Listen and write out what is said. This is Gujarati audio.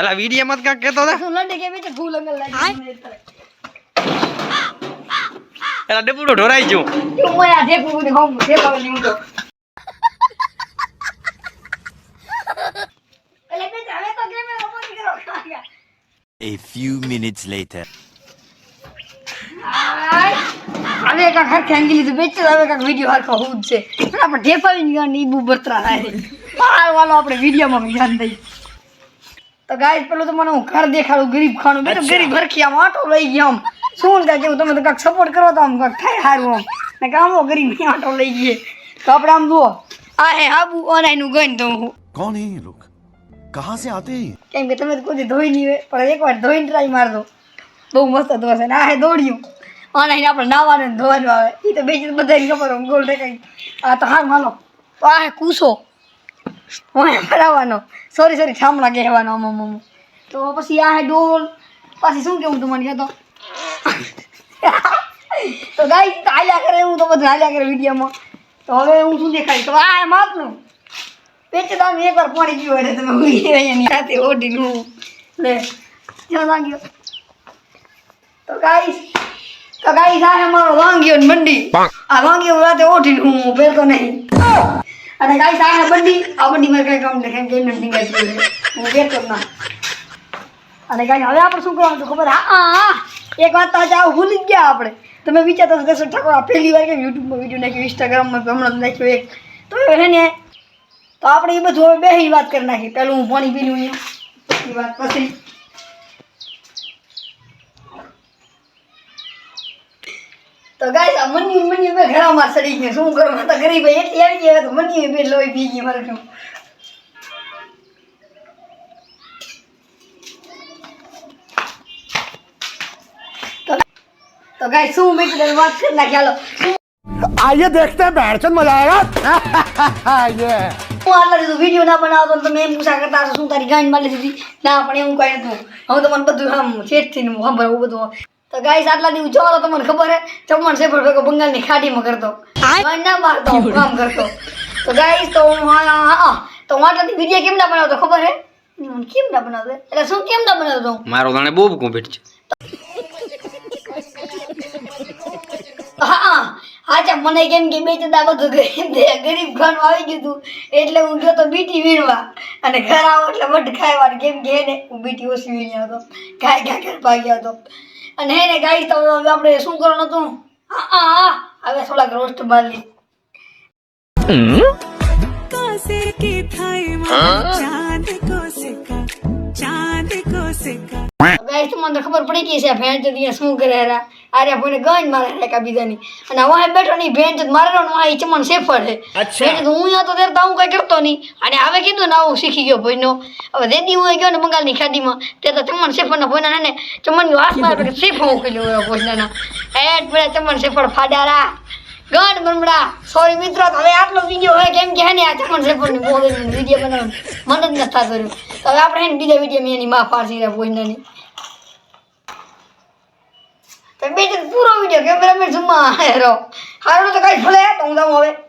એલા વિડીયોમાં કાંક કહેતો હતા. શું લડે કે બેચે ફૂલ અંગલ લાગી એલા ડબુડો ઢોરાઈ હું મોયા ઢેકું બધું હોમ ઢેકાવા જેવું તો એટલે બેચે હવે તો કેમ એવો કરો A few minutes later. હવે કાંક હરખે આંગી લીધું બેચે હવે કાંક વીડિયો હરખો હોવું જ છે. આપણે ઢેફાવી ગયા ને ઈ બહુ બતરા થાય. વાલો આપણે વિડીયોમાં ધ્યાન દઈ તો ગાય પેલું તો મને હું ઘર દેખાડું ગરીબ ખાણું. બે ગરીબ ઘર આમ આટો લઈ ગયા આમ. શું ને કેવું તમે તો કાંઈક સપોર્ટ કરો તો આમ કાંઈક થાય સારું આમ. ને કામો ગરીબ આટો લઈ ગઈએ. તો આપણે આમ જુઓ. આ હે હાબુ ઓનાઈનું ગઈ તો કોણ હે લોક. કહાં સે આતે કેમ કે તમે તો કોઈ ધોઈ નહીં હોય એક વાર ધોઈને ટ્રાય માર દો. બહુ મસ્ત ધોશે ને આ હે દોડ્યું. ઓનલાઈન આપણે નાવાનું ધોવાનું આવે. એ તો બે બધા ખબર ગોલ ટેકાઈ આ તો હાર માલો. આ હે કૂસો. ઓય ભરાવાનો સોરી સોરી ઠામડા કહેવાનો આમ આમ. તો પછી આ ડોલ. પાછી શું કેવું તું મને કહેતો તો? ગાઈ હાલ્યા કરે એવું તો બધું હાલ્યા કરે વિડીયોમાં. તો હવે હું શું દેખાય? તો આ હે માપનું. પેચે તમે એકવાર પાણી ગયું એટલે તમે એની સાથે ઓઢીનું લે. ક્યાં લાગ્યો. તો ગાઈસ તો ગાઈસ આ મારો વાંગ્યો ને મંડી. આ વાંગ્યો રાતે ઓઢીને હું બેલતો નહીં. અને ગાઈસ, આ બંડી. આ બંડી મારે કઈ કામ કે હું બેઠો જ અને ગાઈસ, હવે આપણે શું કરવાનું હતું ખબર? હા હા. એક વાત તો આજે આવું ભૂલી ગયા આપણે. તમે વિચારતા હશો કે ઠાકોર પહેલી વાર કેમ યુટ્યુબમાં વીડિયો નાખ્યો ઇન્સ્ટાગ્રામમાં હમણાં નાખ્યો એક. તો હે ને, તો આપણે એ બધું હવે બેહી વાત કરી નાખી. પહેલું હું પાણી પીલું એ વાત પછી. તો ગાઈસ આ મની મની બે ઘરામાં સડી ગઈ શું કરું તો ગરીબ એટલી આવી ગયા તો મની બે લોહી પી ગઈ મારું છું તો ગાઈસ શું મેં વાત કરી નાખી? ખ્યાલો આઈએ દેખતે બેડચન મજા આયેગા યે હું આટલા દીધું વીડિયો ના બનાવતો તમે એમ પૂછા કરતા હશો શું તારી ગાંઠ મારી લીધી? ના પણ એવું કાંઈ નતું. હું તમને બધું આમ શેઠથી હું સાંભળવું બધું. તો ગાઈસ આટલા દિવસ જો તમને ખબર હે ચમણ સેફર ભેગો બંગાળની ખાડીમાં કરતો. ના મારતો કામ કરતો. તો ગાઈસ તો હું હા હા તો હું આટલાથી વીડિયો કેમ ના બનાવતો ખબર હે? હું કેમ ના બનાવતો એટલે શું કેમ ના બનાવતો હું? મારો તને બહુ કોમ્પિટ છે. હા મને કેમ કે બે ચંદા બધું ગરીબ દે- ગરીબ ઘરનું આવી ગયું હતું એટલે હું ગયો તો બીટી વીણવા. અને ઘર આવો એટલે વટ ખાવા કેમ કે હે હું બીટી ઓછી વીણ્યો હતો. ખાઈ ગાય ઘર ભાગ્યો હતો. અને હે ને ગાઈ તો આપણે શું કરવાનું હતું? હા હા હવે થોડાક રોસ્ટ બાલી કોસે કે થાયમાં ચાંદ કોસે કા ચાંદ કોસે કા ગાઈસ તમને ખબર પડી ગઈ છે ભેંસ જતી શું કરે રહ્યા આર્યા ભાઈને ગઈ મારે એકા બીજાની. અને વાહે બેઠો નહીં બેન જત મારેલો ને આ ચમન સેફર છે ભેણ જત હું તો ત્યારે તો હું કઈ કરતો નહીં. અને હવે કીધું ને આવું શીખી ગયો ભાઈનો હવે દેદી હું ગયો ને બંગાળની ખાડીમાં તે તો ચમણ સેફર ના ભોયના ને ચમણની વાસ મારે સેફ હું ઉકેલ્યો હોય ભોજનાના એટ પડે ચમણ સેફર ફાડારા. ગણ બનબડા સોરી મિત્રો હવે આટલો વીડિયો હોય કેમ કે હેને આ ચમણ સેફરની બોલ વીડિયો બનાવવાનું મન જ નથી થતું હવે આપણે હેને બીજા વીડિયો એની માં ફાડસી રહ્યા ભોજનાની તો બે પૂરો વીડિયો કેમેરામેન જુમ્મા હેરો. હારો તો કઈ ભલે તો હું જાઉં હવે.